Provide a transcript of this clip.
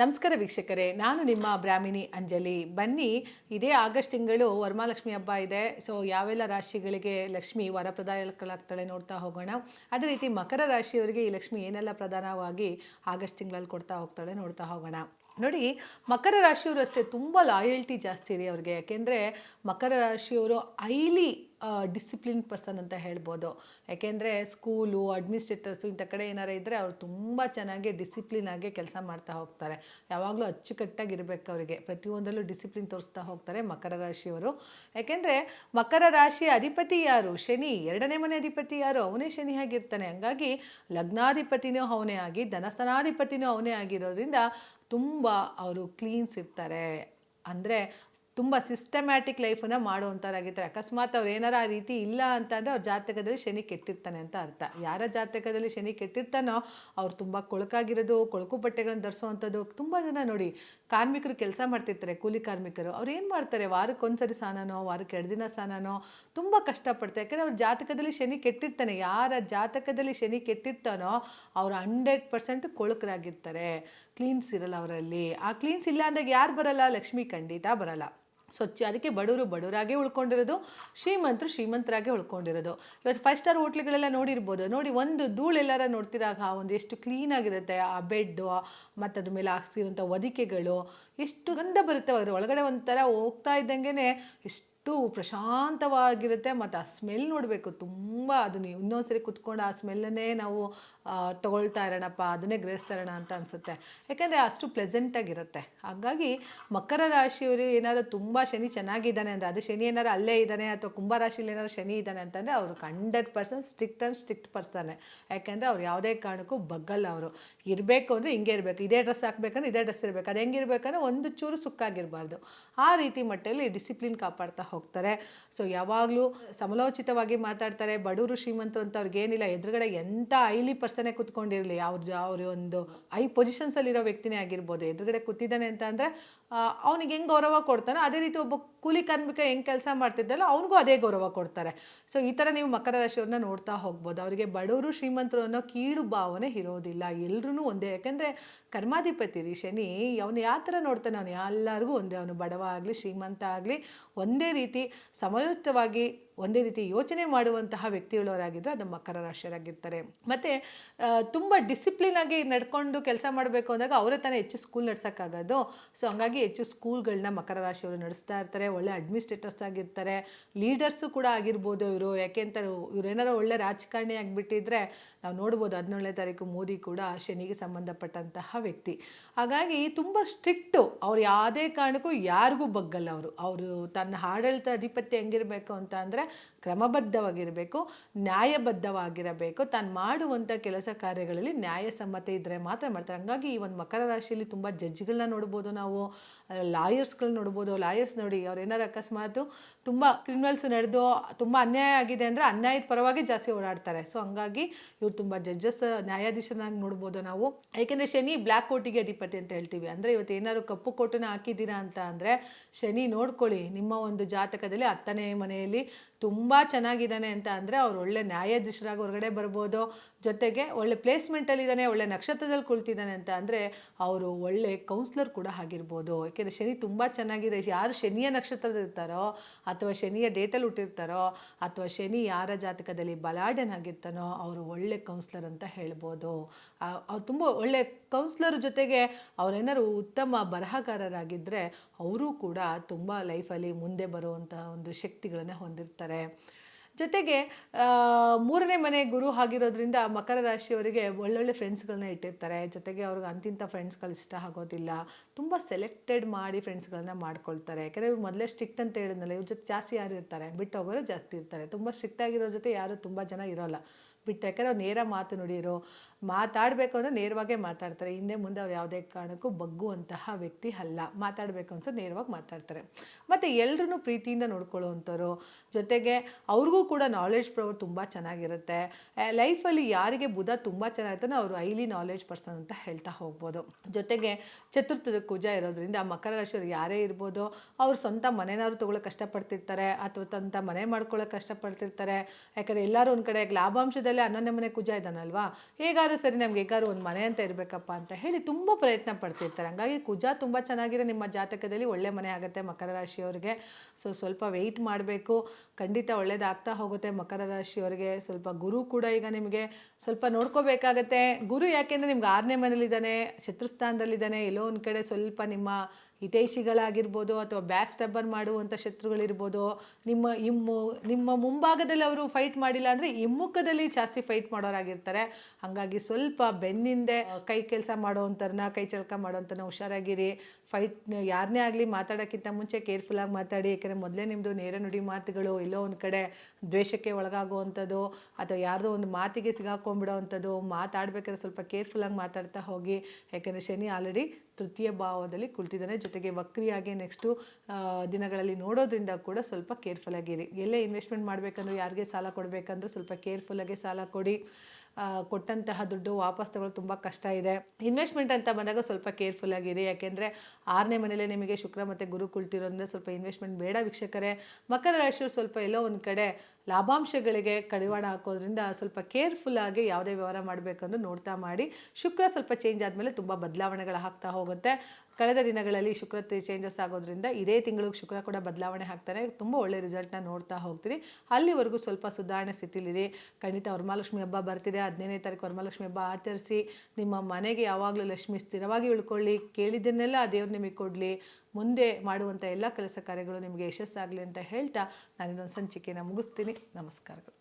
ನಮಸ್ಕಾರ ವೀಕ್ಷಕರೇ, ನಾನು ನಿಮ್ಮ ಬ್ರಾಹ್ಮಿಣಿ ಅಂಜಲಿ. ಬನ್ನಿ, ಇದೇ ಆಗಸ್ಟ್ ತಿಂಗಳು ವರಮಾಲಕ್ಷ್ಮಿ ಹಬ್ಬ ಇದೆ. ಸೊ ಯಾವೆಲ್ಲ ರಾಶಿಗಳಿಗೆ ಲಕ್ಷ್ಮಿ ವರಪ್ರದಾಯಕಳಾಗ್ತಾಳೆ ನೋಡ್ತಾ ಹೋಗೋಣ. ಅದೇ ರೀತಿ ಮಕರ ರಾಶಿಯವರಿಗೆ ಈ ಲಕ್ಷ್ಮಿ ಏನೆಲ್ಲ ಪ್ರಧಾನವಾಗಿ ಆಗಸ್ಟ್ ತಿಂಗಳಲ್ಲಿ ಕೊಡ್ತಾ ಹೋಗ್ತಾಳೆ ನೋಡ್ತಾ ಹೋಗೋಣ. ನೋಡಿ, ಮಕರ ರಾಶಿಯವರು ಅಷ್ಟೇ ತುಂಬ ಲಾಯಲ್ಟಿ ಜಾಸ್ತಿ ಇದೆ ಅವ್ರಿಗೆ. ಯಾಕೆಂದರೆ ಮಕರ ರಾಶಿಯವರು ಹೈಲಿ ಡಿಸಿಪ್ಲಿನ್ ಪರ್ಸನ್ ಅಂತ ಹೇಳ್ಬೋದು. ಯಾಕೆಂದರೆ ಸ್ಕೂಲು ಅಡ್ಮಿನಿಸ್ಟ್ರೇಟರ್ಸು ಇಂಥ ಕಡೆ ಏನಾರು ಇದ್ದರೆ ಅವ್ರು ತುಂಬ ಚೆನ್ನಾಗಿ ಡಿಸಿಪ್ಲಿನ್ ಆಗಿ ಕೆಲಸ ಮಾಡ್ತಾ ಹೋಗ್ತಾರೆ. ಯಾವಾಗಲೂ ಅಚ್ಚುಕಟ್ಟಾಗಿರ್ಬೇಕು ಅವರಿಗೆ. ಪ್ರತಿಯೊಂದರಲ್ಲೂ ಡಿಸಿಪ್ಲಿನ್ ತೋರಿಸ್ತಾ ಹೋಗ್ತಾರೆ ಮಕರ ರಾಶಿಯವರು. ಯಾಕೆಂದರೆ ಮಕರ ರಾಶಿಯ ಅಧಿಪತಿ ಯಾರು? ಶನಿ. ಎರಡನೇ ಮನೆ ಅಧಿಪತಿ ಯಾರು? ಅವನೇ ಶನಿ ಆಗಿರ್ತಾನೆ. ಹಂಗಾಗಿ ಲಗ್ನಾಧಿಪತಿನೂ ಅವನೇ ಆಗಿ, ಧನಸ್ಥಾನಾಧಿಪತಿನೂ ಅವನೇ ಆಗಿರೋದ್ರಿಂದ ತುಂಬ ಅವರು ಕ್ಲೀನ್ಸ್ ಇರ್ತಾರೆ. ಅಂದರೆ ತುಂಬ ಸಿಸ್ಟಮ್ಯಾಟಿಕ್ ಲೈಫನ್ನು ಮಾಡುವಂಥವ್ರಾಗಿರ್ತಾರೆ ಅಕಸ್ಮಾತ್ ಅವ್ರು ಏನಾರ ಆ ರೀತಿ ಇಲ್ಲ ಅಂತಂದರೆ ಅವ್ರ ಜಾತಕದಲ್ಲಿ ಶನಿ ಕೆಟ್ಟಿರ್ತಾನೆ ಅಂತ ಅರ್ಥ. ಯಾರ ಜಾತಕದಲ್ಲಿ ಶನಿ ಕೆಟ್ಟಿರ್ತಾನೋ ಅವ್ರು ತುಂಬ ಕೊಳಕಾಗಿರೋದು, ಕೊಳಕು ಬಟ್ಟೆಗಳನ್ನು ಧರಿಸುವಂಥದ್ದು ತುಂಬ ಜನ ನೋಡಿ. ಕಾರ್ಮಿಕರು ಕೆಲಸ ಮಾಡ್ತಿರ್ತಾರೆ, ಕೂಲಿ ಕಾರ್ಮಿಕರು. ಅವ್ರು ಏನು ಮಾಡ್ತಾರೆ? ವಾರಕ್ಕೆ ಒಂದ್ಸರಿ ಸ್ನಾನನೋ, ವಾರಕ್ಕೆ ಎರಡು ದಿನ ಸ್ನಾನನೋ, ತುಂಬ ಕಷ್ಟಪಡ್ತಾರೆ. ಯಾಕಂದರೆ ಅವ್ರ ಜಾತಕದಲ್ಲಿ ಶನಿ ಕೆಟ್ಟಿರ್ತಾನೆ. ಯಾರ ಜಾತಕದಲ್ಲಿ ಶನಿ ಕೆಟ್ಟಿರ್ತಾನೋ, ಅವ್ರು ಹಂಡ್ರೆಡ್ ಪರ್ಸೆಂಟ್ ಕೊಳಕರಾಗಿರ್ತಾರೆ. ಕ್ಲೀನ್ಸ್ ಇರಲ್ಲ ಅವರಲ್ಲಿ. ಆ ಕ್ಲೀನ್ಸ್ ಇಲ್ಲ ಅಂದಾಗ ಯಾರು ಬರಲ್ಲ? ಲಕ್ಷ್ಮಿ ಖಂಡಿತ ಬರಲ್ಲ. ಸ್ವಚ್ಛ ಅದಕ್ಕೆ ಬಡವರು ಬಡವರಾಗೇ ಉಳ್ಕೊಂಡಿರೋದು, ಶ್ರೀಮಂತರು ಶ್ರೀಮಂತರಾಗೇ ಉಳ್ಕೊಂಡಿರೋದು. ಇವತ್ತು ಫೈವ್ ಸ್ಟಾರ್ ಹೋಟ್ಲ್ಗಳೆಲ್ಲ ನೋಡಿರ್ಬೋದು. ನೋಡಿ, ಒಂದು ಧೂಳೆಲ್ಲಾರ ನೋಡ್ತಿರಾಗ ಒಂದು ಎಷ್ಟು ಕ್ಲೀನಾಗಿರುತ್ತೆ ಆ ಬೆಡ್ಡು ಮತ್ತು ಅದ್ರ ಮೇಲೆ ಹಾಕ್ಸಿರೋಂಥ ಹೊದಿಕೆಗಳು. ಎಷ್ಟು ಗಂಧ ಬರುತ್ತೆ, ಅದ್ರ ಒಳಗಡೆ ಒಂಥರ ಹೋಗ್ತಾ ಇದ್ದಂಗೆ ಎಷ್ಟು ಪ್ರಶಾಂತವಾಗಿರುತ್ತೆ, ಮತ್ತು ಆ ಸ್ಮೆಲ್ ನೋಡಬೇಕು. ತುಂಬ ಅದು ನೀವು ಇನ್ನೊಂದ್ಸರಿ ಕುತ್ಕೊಂಡು ಆ ಸ್ಮೆಲ್ಲನ್ನೇ ನಾವು ತಗೊಳ್ತಾ ಇರೋಣಪ್ಪ, ಅದನ್ನೇ ಗ್ರಹಿಸ್ತಾ ಇರೋಣ ಅಂತ ಅನಿಸುತ್ತೆ. ಯಾಕೆಂದರೆ ಅಷ್ಟು ಪ್ಲೆಸೆಂಟಾಗಿರುತ್ತೆ ಹಾಗಾಗಿ ಮಕರ ರಾಶಿಯವರು ಏನಾದರೂ ತುಂಬ ಶನಿ ಚೆನ್ನಾಗಿದ್ದಾನೆ ಅಂದರೆ, ಅದು ಶನಿ ಏನಾದ್ರು ಅಲ್ಲೇ ಇದ್ದಾನೆ ಅಥವಾ ಕುಂಭ ರಾಶಿಯಲ್ಲಿ ಏನಾದ್ರು ಶನಿ ಇದ್ದಾನೆ ಅಂತಂದರೆ, ಅವರು hundred percent strict and strict ಪರ್ಸನ್ನೇ ಯಾಕೆಂದರೆ ಅವ್ರು ಯಾವುದೇ ಕಾರಣಕ್ಕೂ ಬಗ್ಗಲ್ಲ ಅವರು. ಇರಬೇಕು ಅಂದರೆ ಹಿಂಗೆ ಇರಬೇಕು. ಇದೇ ಡ್ರೆಸ್ ಹಾಕ್ಬೇಕಂದ್ರೆ ಇದೇ ಡ್ರೆಸ್ ಇರಬೇಕು. ಅದು ಹೆಂಗಿರ್ಬೇಕಂದ್ರೆ ಒಂದು ಚೂರು ಸುಕ್ಕಾಗಿರಬಾರ್ದು ಆ ರೀತಿ ಮಟ್ಟದಲ್ಲಿ ಡಿಸಿಪ್ಲಿನ್ ಕಾಪಾಡ್ತಾ ಹೋಗ್ತಾರೆ. ಸೊ ಯಾವಾಗಲೂ ಸಮಲೋಚಿತವಾಗಿ ಮಾತಾಡ್ತಾರೆ. ಬಡವರು ಶ್ರೀಮಂತರು ಅಂತ ಅವ್ರಿಗೇನಿಲ್ಲ ಎದುರುಗಡೆ ಎಂಥ ಐಲಿ ಪರ್ಸನೇ ಕೂತ್ಕೊಂಡಿರಲಿ ಅವ್ರ ಅವ್ರ ಒಂದು ಐ ಪೊಸಿಷನ್ಸಲ್ಲಿರೋ ವ್ಯಕ್ತಿನೇ ಆಗಿರ್ಬೋದು ಎದುರುಗಡೆ ಕೂತಿದ್ದಾನೆ ಅಂತ ಅಂದರೆ ಅವನಿಗೆ ಹೆಂಗೆ ಗೌರವ ಕೊಡ್ತಾನೋ ಅದೇ ರೀತಿ ಒಬ್ಬ ಕೂಲಿ ಕಾರ್ಮಿಕ ಹೆಂಗೆ ಕೆಲಸ ಮಾಡ್ತಿದ್ದಲ್ಲ ಅವನಿಗೂ ಅದೇ ಗೌರವ ಕೊಡ್ತಾರೆ. ಸೊ ಈ ಥರ ನೀವು ಮಕರ ರಾಶಿಯವ್ರನ್ನ ನೋಡ್ತಾ ಹೋಗ್ಬೋದು. ಅವರಿಗೆ ಬಡವರು ಶ್ರೀಮಂತರು ಅನ್ನೋ ಕೀಳು ಭಾವನೆ ಇರೋದಿಲ್ಲ. ಎಲ್ಲರೂ ಒಂದೇ. ಯಾಕೆಂದರೆ ಕರ್ಮಾಧಿಪತಿ ರೀ ಶನಿ, ಅವನು ಯಾವ ಥರ ನೋಡ್ತಾನೆ ಅವನು? ಎಲ್ಲರಿಗೂ ಒಂದೇ. ಅವನು ಬಡವ ಆಗಲಿ, ಶ್ರೀಮಂತ ಆಗಲಿ, ಒಂದೇ ರೀತಿ ಸಮಯುಕ್ತವಾಗಿ ಒಂದೇ ರೀತಿ ಯೋಚನೆ ಮಾಡುವಂತಹ ವ್ಯಕ್ತಿಗಳವರಾಗಿದ್ದರೆ ಅದು ಮಕರ ರಾಶಿಯರಾಗಿರ್ತಾರೆ. ಮತ್ತು ತುಂಬ ಡಿಸಿಪ್ಲಿನ್ ಆಗಿ ನಡ್ಕೊಂಡು ಕೆಲಸ ಮಾಡಬೇಕು ಅಂದಾಗ ಅವರೇ ತಾನೇ ಹೆಚ್ಚು ಸ್ಕೂಲ್ ನಡ್ಸೋಕ್ಕಾಗೋದು. ಸೊ ಹಂಗಾಗಿ ಹೆಚ್ಚು ಸ್ಕೂಲ್ಗಳನ್ನ ಮಕರ ರಾಶಿಯವರು ನಡೆಸ್ತಾ ಇರ್ತಾರೆ, ಒಳ್ಳೆ ಅಡ್ಮಿನಿಸ್ಟ್ರೇಟರ್ಸ್ ಆಗಿರ್ತಾರೆ ಲೀಡರ್ಸು ಕೂಡ ಆಗಿರ್ಬೋದು ಇವರು. ಯಾಕೆಂತ ಇವ್ರು ಏನಾರು ಒಳ್ಳೆ ರಾಜಕಾರಣಿ ಆಗಿಬಿಟ್ಟಿದ್ರೆ ನಾವು ನೋಡ್ಬೋದು ಹದಿನೇಳನೇ ತಾರೀಕು ಮೋದಿ ಕೂಡ ಶನಿಗೆ ಸಂಬಂಧಪಟ್ಟಂತಹ ವ್ಯಕ್ತಿ. ಹಾಗಾಗಿ ತುಂಬ ಸ್ಟ್ರಿಕ್ಟು ಅವ್ರು ಯಾವುದೇ ಕಾರಣಕ್ಕೂ ಯಾರಿಗೂ ಬಗ್ಗಲ್ಲ ಅವರು. ಅವರು ತನ್ನ ಆಡಳಿತ ಅಧಿಪತ್ಯ ಹೆಂಗಿರಬೇಕು ಅಂತ ಅಂದರೆ ಕ್ರಮಬದ್ಧವಾಗಿರಬೇಕು, ನ್ಯಾಯಬದ್ಧವಾಗಿರಬೇಕು. ತಾನು ಮಾಡುವಂಥ ಕೆಲಸ ಕಾರ್ಯಗಳಲ್ಲಿ ನ್ಯಾಯಸಮ್ಮತೆ ಇದ್ದರೆ ಮಾತ್ರ ಮಾಡ್ತಾರೆ. ಹಂಗಾಗಿ ಈ ಒಂದು ಮಕರ ರಾಶಿಯಲ್ಲಿ ತುಂಬ ಜಡ್ಜ್ಗಳನ್ನ ನೋಡ್ಬೋದು ನಾವು. ಲಾಯರ್ಸ್ಗಳನ್ನ ನೋಡ್ಬೋದು ಲಾಯರ್ಸ್ ನೋಡಿ ಅವ್ರು ಏನಾರು ಅಕಸ್ಮಾತು ತುಂಬ ಕ್ರಿಮಿನಲ್ಸ್ ನಡೆದು ತುಂಬ ಅನ್ಯಾಯ ಆಗಿದೆ ಅಂದರೆ ಅನ್ಯಾಯದ ಪರವಾಗಿ ಜಾಸ್ತಿ ಓಡಾಡ್ತಾರೆ. ಸೊ ಹಂಗಾಗಿ ಇವ್ರು ತುಂಬ ಜಡ್ಜಸ್ ನ್ಯಾಯಾಧೀಶನಾಗಿ ನೋಡ್ಬೋದು ನಾವು. ಯಾಕೆಂದರೆ ಶನಿ ಬ್ಲ್ಯಾಕ್ ಕೋಟಿಗೆ ಅಧಿಪತಿ ಅಂತ ಹೇಳ್ತೀವಿ. ಅಂದರೆ ಇವತ್ತು ಏನಾದ್ರು ಕಪ್ಪು ಕೋಟನ ಹಾಕಿದ್ದೀರಾ ಅಂತ ಅಂದರೆ ಶನಿ ನೋಡ್ಕೊಳ್ಳಿ, ನಿಮ್ಮ ಒಂದು ಜಾತಕದಲ್ಲಿ ಹತ್ತನೇ ಮನೆಯಲ್ಲಿ ತುಂಬ ಚೆನ್ನಾಗಿದ್ದಾನೆ ಅಂತ ಅಂದರೆ ಅವ್ರು ಒಳ್ಳೆ ನ್ಯಾಯಾಧೀಶರಾಗಿ ಹೊರಗಡೆ ಬರ್ಬೋದು. ಜೊತೆಗೆ ಒಳ್ಳೆ ಪ್ಲೇಸ್ಮೆಂಟಲ್ಲಿದ್ದಾನೆ ಒಳ್ಳೆ ನಕ್ಷತ್ರದಲ್ಲಿ ಕುಳಿತಿದ್ದಾನೆ ಅಂತ ಅಂದರೆ ಅವರು ಒಳ್ಳೆ ಕೌನ್ಸ್ಲರ್ ಕೂಡ ಆಗಿರ್ಬೋದು. ಯಾಕೆಂದರೆ ಶನಿ ತುಂಬ ಚೆನ್ನಾಗಿದೆ. ಯಾರು ಶನಿಯ ನಕ್ಷತ್ರದಲ್ಲಿ ಇರ್ತಾರೋ ಅಥವಾ ಶನಿಯ ಡೇಟಲ್ಲಿ ಹುಟ್ಟಿರ್ತಾರೋ ಅಥವಾ ಶನಿ ಯಾರ ಜಾತಕದಲ್ಲಿ ಬಲಾಢ್ಯನಾಗಿರ್ತಾನೋ ಅವರು ಒಳ್ಳೆ ಕೌನ್ಸ್ಲರ್ ಅಂತ ಹೇಳ್ಬೋದು. ಅವ್ರು ತುಂಬ ಒಳ್ಳೆ ಕೌನ್ಸ್ಲರ್ ಜೊತೆಗೆ ಅವರೇನಾದ್ರು ಉತ್ತಮ ಬರಹಗಾರರಾಗಿದ್ದರೆ ಅವರು ಕೂಡ ತುಂಬ ಲೈಫಲ್ಲಿ ಮುಂದೆ ಬರುವಂಥ ಒಂದು ಶಕ್ತಿಗಳನ್ನು ಹೊಂದಿರ್ತಾರೆ. ಜೊತೆಗೆ ಮೂರನೇ ಮನೆ ಗುರು ಆಗಿರೋದ್ರಿಂದ ಮಕರ ರಾಶಿಯವರಿಗೆ ಒಳ್ಳೊಳ್ಳೆ ಫ್ರೆಂಡ್ಸ್ಗಳನ್ನ ಇಟ್ಟಿರ್ತಾರೆ. ಜೊತೆಗೆ ಅವ್ರಿಗೆ ಅಂತಿಂಥ ಫ್ರೆಂಡ್ಸ್ಗಳು ಇಷ್ಟ ಆಗೋದಿಲ್ಲ. ತುಂಬ ಸೆಲೆಕ್ಟೆಡ್ ಮಾಡಿ ಫ್ರೆಂಡ್ಸ್ಗಳನ್ನ ಮಾಡ್ಕೊಳ್ತಾರೆ. ಯಾಕಂದರೆ ಇವ್ರು ಮೊದಲೇ ಸ್ಟ್ರಿಕ್ಟ್ ಅಂತ ಹೇಳಿದ್ನಲ್ಲ, ಇವ್ರ ಜೊತೆ ಜಾಸ್ತಿ ಯಾರು ಇರ್ತಾರೆ? ಬಿಟ್ಟು ಹೋಗೋರು ಜಾಸ್ತಿ ಇರ್ತಾರೆ. ತುಂಬ ಸ್ಟ್ರಿಕ್ಟ್ ಆಗಿರೋ ಜೊತೆ ಯಾರು ತುಂಬ ಜನ ಇರೋಲ್ಲ. ಬಿಟ್ಟು ಯಾಕಂದರೆ ಅವ್ರು ನೇರ ಮಾತು ನುಡಿಯೋರು ಮಾತಾಡಬೇಕು ಅಂದರೆ ನೇರವಾಗೇ ಮಾತಾಡ್ತಾರೆ. ಹಿಂದೆ ಮುಂದೆ ಅವ್ರು ಯಾವುದೇ ಕಾರಣಕ್ಕೂ ಬಗ್ಗುವಂತಹ ವ್ಯಕ್ತಿ ಅಲ್ಲ. ಮಾತಾಡಬೇಕು ಅನ್ಸೋ ನೇರವಾಗಿ ಮಾತಾಡ್ತಾರೆ. ಮತ್ತು ಎಲ್ಲರೂ ಪ್ರೀತಿಯಿಂದ ನೋಡ್ಕೊಳ್ಳೋವಂಥವ್ರು. ಜೊತೆಗೆ ಅವ್ರಿಗೂ ಕೂಡ ನಾಲೆಡ್ಜ್ ಪ್ರವರ್ ತುಂಬ ಚೆನ್ನಾಗಿರುತ್ತೆ. ಲೈಫಲ್ಲಿ ಯಾರಿಗೆ ಬುಧ ತುಂಬ ಚೆನ್ನಾಗಿರ್ತಾನೆ ಅವರು ಹೈಲಿ ನಾಲೆಜ್ ಪರ್ಸನ್ ಅಂತ ಹೇಳ್ತಾ ಹೋಗ್ಬೋದು. ಜೊತೆಗೆ ಚತುರ್ಥದ ಕುಜ ಇರೋದ್ರಿಂದ ಮಕರ ರಾಶಿಯವರು ಯಾರೇ ಇರ್ಬೋದು, ಅವ್ರು ಸ್ವಂತ ಮನೆನಾದ್ರು ತೊಗೊಳಕ್ಕೆ ಕಷ್ಟಪಡ್ತಿರ್ತಾರೆ ಅಥವಾ ತಂತ ಮನೆ ಮಾಡ್ಕೊಳ್ಳೋಕೆ ಕಷ್ಟಪಡ್ತಿರ್ತಾರೆ. ಯಾಕಂದರೆ ಎಲ್ಲರೂ ಒಂದು ಕಡೆ ಲಾಭಾಂಶದಲ್ಲೇ ಹನ್ನೊಂದನೇ ಮನೆ ಕುಜ ಇದ್ದಾನಲ್ವಾ? ಸರಿ ನಮ್ಗೆ ಹೇಗಾದ್ರು ಒಂದು ಮನೆ ಅಂತ ಇರಬೇಕಪ್ಪ ಅಂತ ಹೇಳಿ ತುಂಬ ಪ್ರಯತ್ನ ಪಡ್ತಿರ್ತಾರೆ. ಹಂಗಾಗಿ ಕುಜ ತುಂಬ ಚೆನ್ನಾಗಿದೆ ನಿಮ್ಮ ಜಾತಕದಲ್ಲಿ, ಒಳ್ಳೆ ಮನೆ ಆಗುತ್ತೆ ಮಕರ ರಾಶಿಯವ್ರಿಗೆ. ಸೊ ಸ್ವಲ್ಪ ವೆಯ್ಟ್ ಮಾಡಬೇಕು. ಖಂಡಿತ ಒಳ್ಳೇದಾಗ್ತಾ ಹೋಗುತ್ತೆ ಮಕರ ರಾಶಿಯವ್ರಿಗೆ. ಸ್ವಲ್ಪ ಗುರು ಕೂಡ ಈಗ ನಿಮಗೆ ಸ್ವಲ್ಪ ನೋಡ್ಕೋಬೇಕಾಗತ್ತೆ. ಗುರು ಯಾಕೆಂದರೆ ನಿಮ್ಗೆ ಆರನೇ ಮನೇಲಿದ್ದಾನೆ ಶತ್ರುಸ್ಥಾನದಲ್ಲಿದ್ದಾನೆ, ಎಲ್ಲೋ ಒಂದು ಕಡೆ ಸ್ವಲ್ಪ ನಿಮ್ಮ ಹಿತೈಷಿಗಳಾಗಿರ್ಬೋದು ಅಥವಾ ಬ್ಯಾಕ್ ಸ್ಟಬ್ಬರ್ ಮಾಡುವಂಥ ಶತ್ರುಗಳಿರ್ಬೋದು, ನಿಮ್ಮ ಇಮ್ಮು, ನಿಮ್ಮ ಮುಂಭಾಗದಲ್ಲಿ ಅವರು ಫೈಟ್ ಮಾಡಿಲ್ಲ ಅಂದರೆ ಹಿಮ್ಮುಖದಲ್ಲಿ ಜಾಸ್ತಿ ಫೈಟ್ ಮಾಡೋರಾಗಿರ್ತಾರೆ. ಹಾಗಾಗಿ ಸ್ವಲ್ಪ ಬೆನ್ನಿಂದೆ ಕೈ ಕೆಲಸ ಮಾಡೋವಂಥರನ್ನ ಕೈ ಚಳಕ ಮಾಡೋವಂಥನ ಹುಷಾರಾಗಿರಿ. ಫೈಟ್ ಯಾರನ್ನೇ ಆಗಲಿ ಮಾತಾಡೋಕ್ಕಿಂತ ಮುಂಚೆ ಕೇರ್ಫುಲ್ಲಾಗಿ ಮಾತಾಡಿ. ಏಕೆಂದರೆ ಮೊದಲೇ ನಿಮ್ಮದು ನೇರ ನುಡಿ ಮಾತುಗಳು ಎಲ್ಲೋ ಒಂದು ಕಡೆ ದ್ವೇಷಕ್ಕೆ ಒಳಗಾಗುವಂಥದ್ದು ಅಥವಾ ಯಾರದೋ ಒಂದು ಮಾತಿಗೆ ಸಿಗಾಕೊಂಡ್ಬಿಡೋವಂಥದ್ದು ಮಾತಾಡಬೇಕಾದ್ರೆ ಸ್ವಲ್ಪ ಕೇರ್ಫುಲ್ಲಾಗಿ ಮಾತಾಡ್ತಾ ಹೋಗಿ. ಯಾಕೆಂದರೆ ಶನಿ ಆಲ್ರೆಡಿ ತೃತೀಯ ಭಾವದಲ್ಲಿ ಕುಳಿತಿದ್ದಾನೆ. ಜೊತೆಗೆ ವಕ್ರಿಯಾಗಿ ನೆಕ್ಸ್ಟು ದಿನಗಳಲ್ಲಿ ನೋಡೋದ್ರಿಂದ ಕೂಡ ಸ್ವಲ್ಪ ಕೇರ್ಫುಲ್ ಆಗಿರಿ. ಎಲ್ಲೇ ಇನ್ವೆಸ್ಟ್ಮೆಂಟ್ ಮಾಡಬೇಕಂದ್ರೆ ಯಾರಿಗೆ ಸಾಲ ಕೊಡಬೇಕಂದ್ರೂ ಸ್ವಲ್ಪ ಕೇರ್ಫುಲ್ಲಾಗಿ ಸಾಲ ಕೊಡಿ. ಕೊಟ್ಟಂತಹ ದುಡ್ಡು ವಾಪಸ್ ತಗೊಳ್ಳೋದು ತುಂಬ ಕಷ್ಟ ಇದೆ. ಇನ್ವೆಸ್ಟ್ಮೆಂಟ್ ಅಂತ ಬಂದಾಗ ಸ್ವಲ್ಪ ಕೇರ್ಫುಲ್ ಆಗಿರಿ. ಯಾಕೆಂದರೆ ಆರನೇ ಮನೇಲೆ ನಿಮಗೆ ಶುಕ್ರ ಮತ್ತು ಗುರು ಕುಳಿತಿರೋದ್ರಿಂದ ಸ್ವಲ್ಪ ಇನ್ವೆಸ್ಟ್ಮೆಂಟ್ ಬೇಡ ವೀಕ್ಷಕರೇ. ಮಕರ ರಾಶಿಯವರು ಸ್ವಲ್ಪ ಎಲ್ಲೋ ಒಂದು ಕಡೆ ಲಾಭಾಂಶಗಳಿಗೆ ಕಡಿವಾಣ ಹಾಕೋದ್ರಿಂದ ಸ್ವಲ್ಪ ಕೇರ್ಫುಲ್ಲಾಗಿ ಯಾವುದೇ ವ್ಯವಹಾರ ಮಾಡಬೇಕಂದ್ರೆ ನೋಡ್ತಾ ಮಾಡಿ, ಶುಕ್ರ ಸ್ವಲ್ಪ ಚೇಂಜ್ ಆದಮೇಲೆ ತುಂಬ ಬದಲಾವಣೆಗಳು ಹಾಕ್ತಾ ಹೋಗುತ್ತೆ. ಕಳೆದ ದಿನಗಳಲ್ಲಿ ಶುಕ್ರ ಚೇಂಜಸ್ ಆಗೋದ್ರಿಂದ ಇದೇ ತಿಂಗಳು ಶುಕ್ರ ಕೂಡ ಬದಲಾವಣೆ ಹಾಕ್ತಾರೆ ತುಂಬ ಒಳ್ಳೆ ರಿಸಲ್ಟ್ನ ನೋಡ್ತಾ ಹೋಗ್ತೀರಿ. ಅಲ್ಲಿವರೆಗೂ ಸ್ವಲ್ಪ ಸುಧಾರಣೆ ಸ್ಥಿತಿಲಿರಿ. ಖಂಡಿತ ವರಮಹಾಲಕ್ಷ್ಮಿ ಹಬ್ಬ ಬರ್ತಿದೆ, ಹದಿನೈದನೇ ತಾರೀಕು ವರಮಹಾಲಕ್ಷ್ಮಿ ಹಬ್ಬ ಆಚರಿಸಿ, ನಿಮ್ಮ ಮನೆಗೆ ಯಾವಾಗಲೂ ಲಕ್ಷ್ಮಿ ಸ್ಥಿರವಾಗಿ ಉಳ್ಕೊಳ್ಳಿ, ಕೇಳಿದ್ದನ್ನೆಲ್ಲ ಆ ದೇವ್ರು ನಿಮಗೆ ಕೊಡಲಿ. ಮುಂದೆ ಮಾಡುವಂಥ ಎಲ್ಲ ಕೆಲಸ ಕಾರ್ಯಗಳು ನಿಮಗೆ ಯಶಸ್ಸಾಗಲಿ ಅಂತ ಹೇಳ್ತಾ ನಾನು ಇದೊಂದು ಸಂಚಿಕೆನ ಮುಗಿಸ್ತೀನಿ. ನಮಸ್ಕಾರಗಳು.